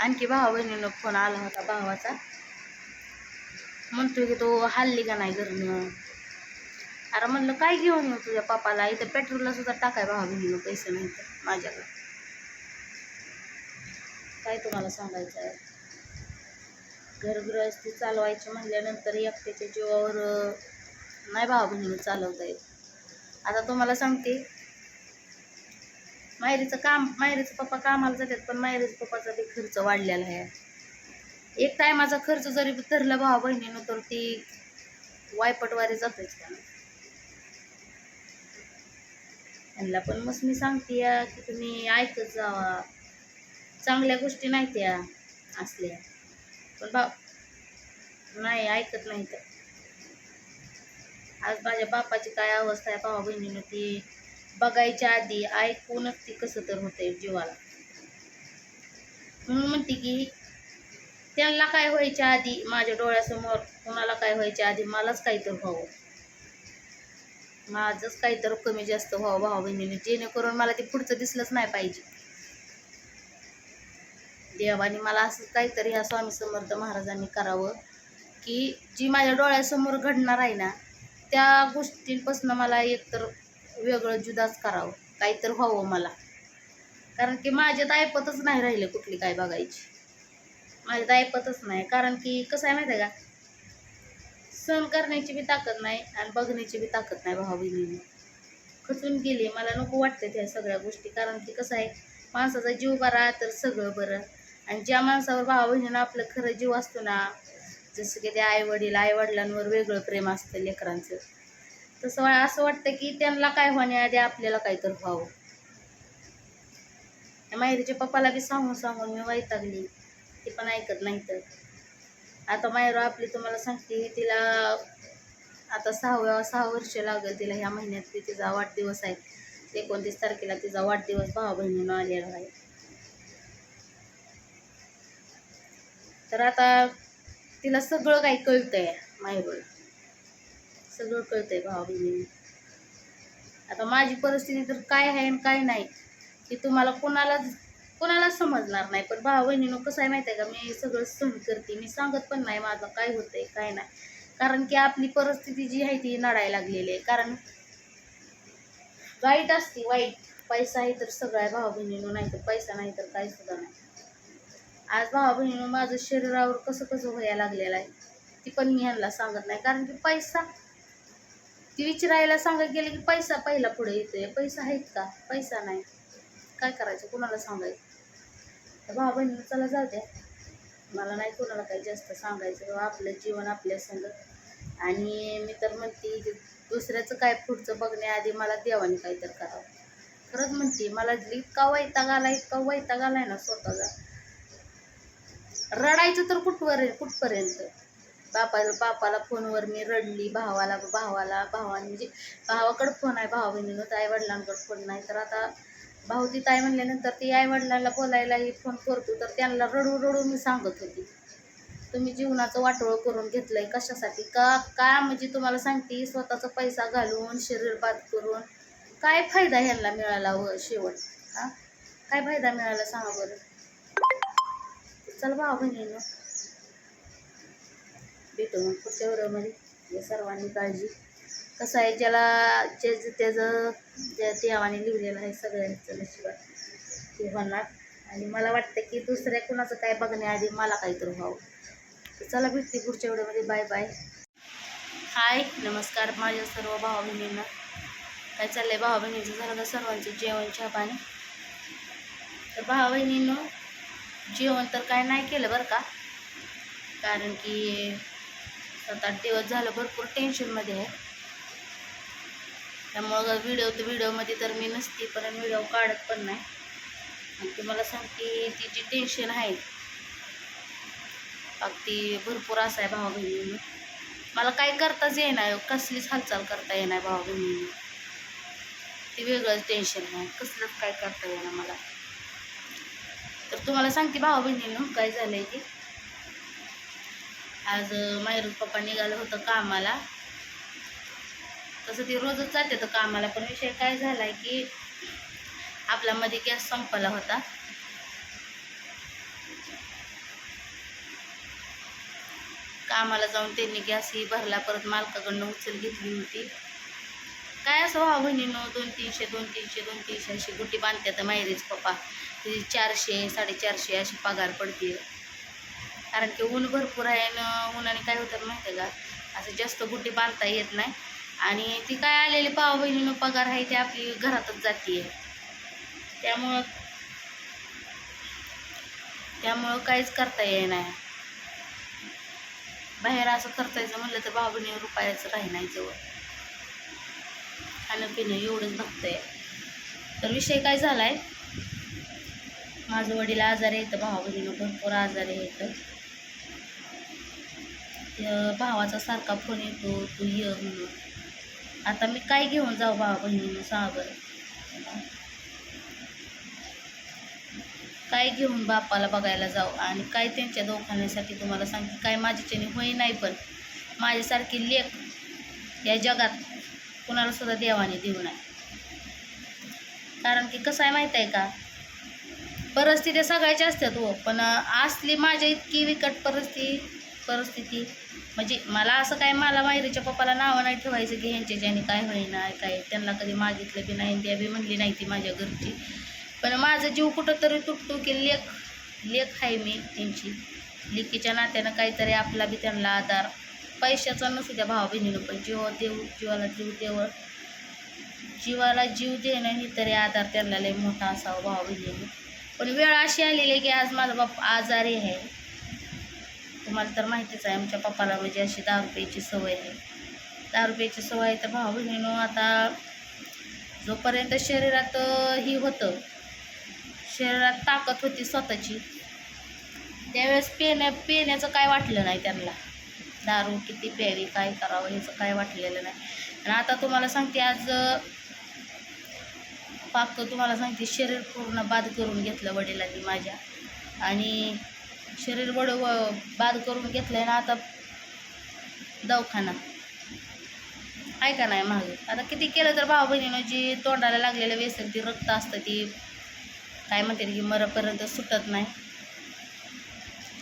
आणखी भावा बहिणीनं फोन आला होता भावाचा. म्हणतोय की तो हल्ली का नाही घरनं? अरे म्हणलं काय घेऊन येऊ तुझ्या पप्पाला? इथं पेट्रोलला सुद्धा टाकाय भावा बहिणीनं पैसे नाही तर माझ्याकडे. काय तुम्हाला सांगायचं आहे घरगृहस्थी चालवायची म्हणल्यानंतर एकट्याच्या जीवावर नाही भावा बहिणीनं चालवता येत. आता तुम्हाला सांगते मायरीचं काम मायरीचं पप्पा कामाला जातात पण मायरीचं पप्पाचा बी खर्च वाढलेला आहे. एक टायमाचा खर्च जरी धरला भावा बहिणीनं तर ती वायपटवारी जातेच का त्यांना पण मग मी सांगते या की तुम्ही ऐकत जावा. चांगल्या गोष्टी नाही त्या असल्या. पण बा नाही ऐकत नाही तर आज माझ्या बापाची काय अवस्था आहे भावा बहिणीनं ती बघायच्या आधी ऐकूनच ती कसं तर होतंय जीवाला. म्हणून म्हणते की त्यांना काय व्हायच्या आधी माझ्या डोळ्यासमोर कुणाला काय व्हायच्या आधी मलाच काहीतरी व्हावं. माझंच काहीतरी कमी जास्त व्हावं भाऊ बहिणीने जेणेकरून मला ते पुढचं दिसलंच नाही पाहिजे. देवाने मला असं काहीतरी ह्या स्वामी समर्थ महाराजांनी करावं की जी माझ्या डोळ्यासमोर घडणार आहे ना त्या गोष्टींपासून मला एकतर वेगळं जुदाच करावं. काहीतरी व्हावं मला. कारण की माझ्यात ऐपतच नाही राहिले कुठली काय बघायची. माझ्यात ऐपतच नाही. कारण की कसं आहे माहिती आहे का? सहन करण्याची बी ताकद नाही आणि बघण्याची बी ताकद नाही भावा बहिणीने. खचून गेली. मला नको वाटते त्या सगळ्या गोष्टी. कारण की कसं आहे माणसाचा जीव बरा तर सगळं बरं. आणि ज्या माणसावर भावा बहिणीनं आपलं खरं जीव असतो ना जसं की ते आई वडील आई वडिलांवर वेगळं प्रेम असतं लेकरांचं. तसं असं वाटतं की त्यांना काय होण्याआधी आपल्याला काहीतरी व्हावं. त्या माहेरीच्या पप्पाला बी सांगून सांगून मी वैतागली. ती पण ऐकत नाही तर. आता मायरो आपली तुम्हाला सांगते तिला आता सहाव्या सहा वर्ष लागेल तिला ह्या महिन्यात ती तिचा वाढदिवस आहे. एकोणतीस तारखेला तिचा वाढदिवस भावा बहिणीनं आलेला आहे. तर आता तिला सगळं काही कळतंय मायरोला सगळं कळतंय भावा बहिणीने आता माझी परिस्थिती तर काय आहे आणि काय नाही की तुम्हाला कोणालाच कोणालाच समजणार नाही. पण भावा बहिणीनं कसं आहे माहिती आहे का मी सगळं सहन करते. मी सांगत पण नाही माझं काय होतंय काय नाही. कारण की आपली परिस्थिती जी आहे ती नडायला लागलेली आहे. कारण वाईट असते वाईट. पैसा आहे तर सगळं आहे भावा बहिणीनं नाही तर पैसा नाही तर काही सुद्धा नाही. आज भावा बहिणीनं माझं शरीरावर कसं कसं व्हायला लागलेलं आहे ती पण मी ह्यांना सांगत नाही. कारण की पैसा ती विचारायला सांगत गेले की पैसा पहिला पुढे येतोय. पैसा आहेत का? पैसा नाही. काय करायचं? कुणाला सांगायचं? तर भावा चला जाऊ द्या. मला नाही कोणाला काही जास्त सांगायचं. बाबा आपलं जीवन आपल्या संग. आणि मी तर म्हणते दुसऱ्याचं काय पुढचं बघण्याआधी मला देवाने काहीतरी करावं. खरंच म्हणते मला इतका वैताग आला इतका वैताग आलाय ना स्वतःचा. रडायचं तर कुठवर कुठपर्यंत? बापाला बापाला फोनवर मी रडली. भावाला भावाला भावाने म्हणजे भावाकडं फोन आहे भाव बहिणीनं तर आई वडिलांकडं फोन नाही. तर आता भाऊ ती ताई म्हणल्यानंतर ती आई वडिलांना बोलायलाही फोन करतो. तर त्यांना रडू रडू मी सांगत होती. तुम्ही जीवनाचं वाटोळं करून घेतलंय कशासाठी? का का म्हणजे तुम्हाला सांगते स्वतःचा पैसा घालून शरीरपात करून काय फायदा ह्यांना मिळाला व शेवट? हां? काय फायदा मिळाला सांगा बरं. चल भाऊ बहिणीनं भेटू मग पुढच्या व्हिडिओमध्ये या सर्वांनी काळजी. कसं आहे ज्याला जे त्याचं ज्या देवाने लिहिलेलं आहे सगळ्यांचं नशिबात ते होणार. आणि मला वाटतं की दुसऱ्या कुणाचं काय बघण्याआधी मला काहीतरी व्हावं. चला भेटते पुढच्या व्हिडिओमध्ये. Bye bye. हाय नमस्कार. माझ्या सर्व भावा बहिणींना काय चाललंय? भावा बहिणीचं झालं तर सर्वांचं जेवण चहा पाणी? तर भावा बहिणीनं जेवण तर काय नाही केलं बरं का? कारण की सात आठ दिवस झालं भरपूर टेन्शनमध्ये आहे. त्यामुळं व्हिडिओ तर व्हिडिओमध्ये तर मी नसते पण व्हिडिओ काढत पण नाही. आणि तुम्हाला सांगते ती जी टेन्शन आहे अगदी भरपूर असं आहे भावा बहिणीनं मला काय करताच येणार कसलीच हालचाल करता येणार भावा बहिणीनं ते वेगळंच टेन्शन आहे कसलंच काय करता येणार मला. तर तुम्हाला सांगते भावा बहिणीनं काय आहे ते. आज मायरूज पप्पा निघालं होतं कामाला. तसं ती रोजच जाते तर कामाला. पण विषय काय झाला आहे की आपला मध्ये गॅस संपला होता. कामाला जाऊन त्यांनी गॅसही भरला. परत मालकाकडनं उचल घेतली होती. काय असं व्हा बहिणीनं दोन तीनशे दोन तीनशे दोन तीनशे अशी गुटी बांधते तर मायरीच पप्पा. तिची चारशे साडेचारशे अशी पगार पडते कारण की ऊन भरपूर आहे आणि उन्हाने काय होतं माहिती आहे का? असं जास्त गुटी बांधता येत नाही. आणि ती काय आलेली पाव बहिणीनं पगार आहे ती आपली घरातच जाते त्यामुळं त्यामुळं काहीच करता येई नाही. बाहेर असं करतायचं म्हणलं तर भाऊ बहिणी रुपयाचं राही नाही जवळ. खाणं पिणं एवढंच बघतंय. तर विषय काय झालाय? माझं वडील आजारी येतं भाऊ बहिणीनं भरपूर आजारी येतं भावाचा सारखा फोन येतो तू ये म्हणून. आता मी काय घेऊन जाऊ भावा बहिणीनं सांगा बरं काय घेऊन बापाला बघायला जाऊ? आणि काय त्यांच्या दवाखान्यासाठी तुम्हाला सांगते? काय माझ्याच्याने होई नाही पण माझ्यासारखी लेख या जगात कुणाला सुद्धा देवाने देऊ नाही कारण की कसं आहे माहीत आहे का? परिस्थिती सगळ्याच्या असतात हो. पण असली माझ्या इतकी विकट परिस्थिती परिस्थिती म्हणजे मला असं काय मला मायरीच्या पप्पाला नावं नाही ठेवायचं की ह्यांच्या ज्याने काय होईना काय त्यांना कधी मागितलं बी नाही त्या बी म्हणली नाही ती माझ्या घरची. पण माझा जीव कुठंतरी तुटतो की लेख लेख आहे मी त्यांची. लेकीच्या नात्यानं काहीतरी आपला बी त्यांना आधार. पैशाचा नसू द्या भावा बहिणीनं पण जीव देव जीवाला जीव देव. जीवाला जीव देणं ही तरी आधार त्यांना लय मोठा असावा भावा बहिणीनं. पण वेळ अशी आलेली आहे की आज माझा बाप आजारी आहे. तुम्हाला तर माहितीच आहे आमच्या पप्पाला म्हणजे अशी दारू प्यायची सवय आहे. दारू प्यायची सवय आहे तर भाऊ बहिणीनो आता जोपर्यंत शरीरात ही होतं शरीरात ताकद होती स्वतःची त्यावेळेस पेण्या पेण्याचं काय वाटलं नाही त्यांना. दारू किती प्यावी काय करावं ह्याचं काय वाटलेलं नाही. आणि आता तुम्हाला सांगते आज पाक तुम्हाला सांगते शरीर पूर्ण बाद करून घेतलं वडिलांनी माझ्या. आणि शरीर वड व बाद करून घेतलं आहे ना आता दवाखाना. आहे का नाही मागे? आता किती केलं तर भाऊ बहिणीनं जी तोंडाला लागलेलं व्यसन ती रक्त असतं ती काय म्हणते की मरपर्यंत सुटत नाही.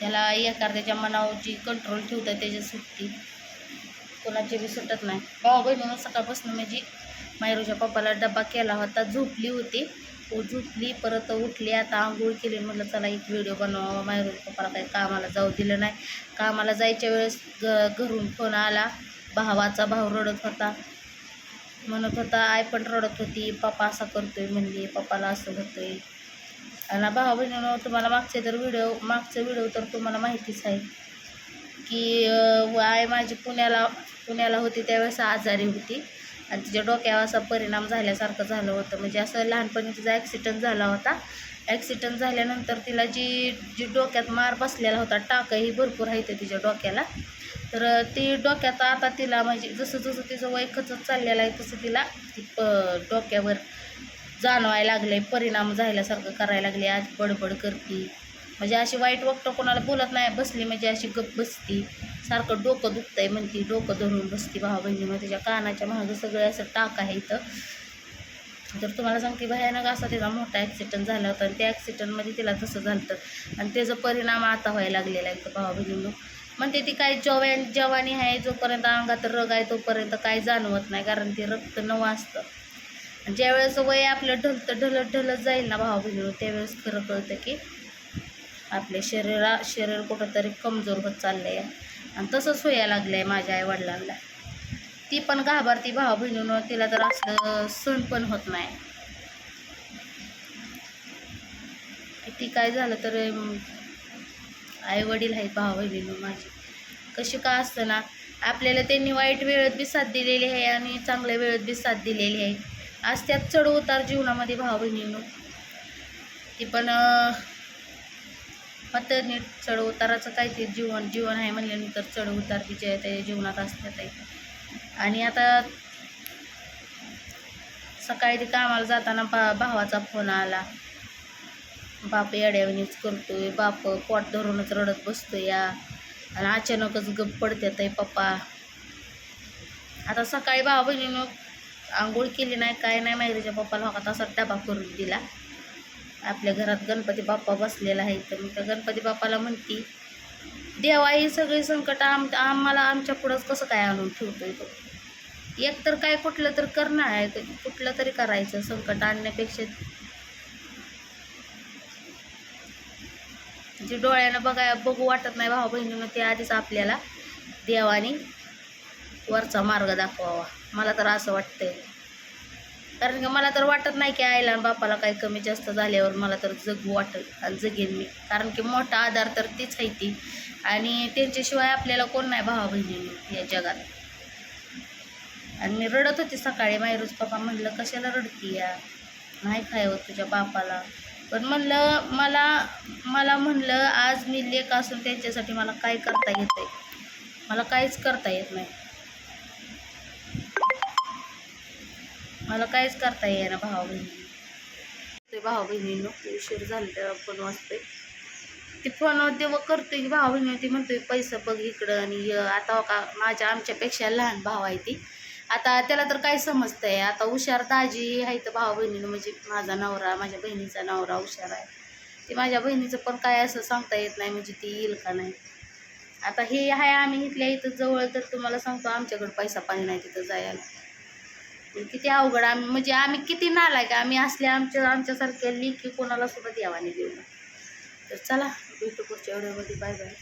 त्याला एखाद्याच्या मनावर जी कंट्रोल ठेवतं त्याची सुटती. कोणाची बी सुटत नाही. भाऊ बहिणीनं सकाळपासून म्हणजे मायरूच्या पप्पाला डबा केला होता झोपली होती. झोपली परत उठली आता आंघोळ केली म्हटलं चला एक व्हिडिओ बनवावा मायरूच्या पप्पाला काही कामाला जाऊ दिलं नाही. कामाला जायच्या वेळेस ग घरून फोन आला. भावाचा भाऊ रडत होता. म्हणत होता आई पण रडत होती. पप्पा असा करतोय म्हणली. पप्पाला असं होतंय. आणि भावा बहिणीनं तुम्हाला मागचे तर व्हिडिओ मागचं व्हिडिओ तर तुम्हाला माहितीच आहे की अं, आई माझी पुण्याला पुण्याला होती त्यावेळेस आजारी होती. आणि तिच्या डोक्यावर असा परिणाम झाल्यासारखं झालं होतं. म्हणजे असं लहानपणी तिचा ॲक्सिडंट झाला होता. ॲक्सिडंट झाल्यानंतर तिला जी जी डोक्यात मार बसलेला होता टाकही भरपूर आहे तिच्या डोक्याला. तर ती डोक्यात आता तिला म्हणजे जसं जसं तिचं वय खचत चाललेलं आहे तसं तिला ती प डोक्यावर जाणवायला लागले परिणाम झाल्यासारखं करायला लागले आज बडबड करते. म्हणजे अशी वाईट वक्त कोणाला बोलत नाही बसली म्हणजे अशी गप बसती. सारखं डोकं दुखतंय म्हणती डोकं धरून बसती भावा मग तिच्या कानाच्या मागं सगळं असं टाक आहे इथं. तर तुम्हाला सांगते भयानक असा त्याचा मोठा ॲक्सिडेंट झाला होता आणि त्या ॲक्सिडेंटमध्ये तिला तसं झालं होतं आणि त्याचा परिणाम आता व्हायला लागलेला आहे भावा बहिणीनं. म्हणते ती काय जवान जवानी आहे जोपर्यंत अंगात रग आहे तोपर्यंत काय जाणवत नाही कारण ते रक्त नवं असतं. आणि ज्यावेळेस वय आपलं ढलतं ढलत ढलत जाईल ना भावा बहिणीनं त्यावेळेस खरं कळतं की आपले शरीरा शरीर कुठंतरी कमजोर होत चाललं आहे आणि तसंच व्हायला लागलं आहे माझ्या आईवडिलांना. ती पण घाबरती भावा बहिणीनं तिला तर असलं सण पण होत नाही. किती काय झालं तर आई वडील आहेत भावा बहिणीनं माझी. कशी का असतं ना आपल्याला त्यांनी वाईट वेळेत बी साथ दिलेली आहे आणि चांगल्या वेळेत बी साथ दिलेली आहे. आज त्यात चढ उतार जीवनामध्ये भावा बहिणीनं. ती पण मग नीट चढ उताराचं काय ते जीवन जीवन आहे म्हणल्यानंतर चढ उतार तिच्या त्या जीवनात असतात आहे. आणि आता सकाळी ते कामाला जाताना बा भावाचा फोन आला. बाप येड्यावणीच करतोय बाप पोट धरूनच रडत बसतो या. आणि अचानकच गप पडतात आहे पप्पा. आता सकाळी भावा बहिणीनं आंघोळ केली नाही काय नाही माहितीच्या पप्पाला हो असा डबा करून दिला. आपल्या घरात गणपती बाप्पा बसलेला आहे. तर मी त्या गणपती बाप्पाला म्हणती देवा ही सगळी संकट आम आम्हाला आमच्या पुढंच कसं काय आणून ठेवतोय तो? एक तर काय कुठलं तर करणं आहे कुठलं तरी करायचं संकट आणण्यापेक्षा. जे डोळ्यानं बघाय बघू वाटत नाही भाऊ बहिणीनं ते आधीच आपल्याला देवाने वरचा मार्ग दाखवावा. मला तर असं वाटतंय. कारण की मला तर वाटत नाही की आईला आणि बापाला काही कमी जास्त झाल्यावर मला तर जगू वाटत आणि जगेन मी. कारण की मोठा आधार तर तीच आहे ती. आणि त्यांच्याशिवाय आपल्याला कोण नाही भावा बहिणी या जगात. आणि मी रडत होती सकाळी. मायरूज पप्पा म्हणलं कशाला रडती या? नाही खायवं तुझ्या बापाला. पण म्हणलं मला मला म्हणलं आज मी लेख असून त्यांच्यासाठी मला काय करता येत आहे मला काहीच करता येत नाही. मला काहीच करता येईना भावा बहिणी. ते भावा बहिणीनं उशीर झाला फोन वाजतोय. ती फोन तेव्हा करतोय की भावा बहिणी ती म्हणतोय पैसा बघ इकडं आणि य- आता हो का माझ्या आमच्यापेक्षा लहान भाव आहे ती. आता त्याला तर काय समजतंय. आता हुशार दाजी आहे तर भावा बहिणीनं म्हणजे माझा नवरा माझ्या बहिणीचा नवरा हुशार आहे. ते माझ्या बहिणीचं पण काय असं सांगता येत नाही म्हणजे ती येईल का नाही. आता हे आहे आम्ही इथल्या इथं जवळ तर तुम्हाला सांगतो आमच्याकडं पैसा पाणी नाही तिथं जायला. किती अवघड आम्ही म्हणजे आम्ही किती नालाय का आम्ही असल्या आमच्या आमच्यासारख्या लिखी कोणाला सुद्धा देवाने देऊ तर चला भेटू पुढच्या एवढ्यामध्ये बाय बाय.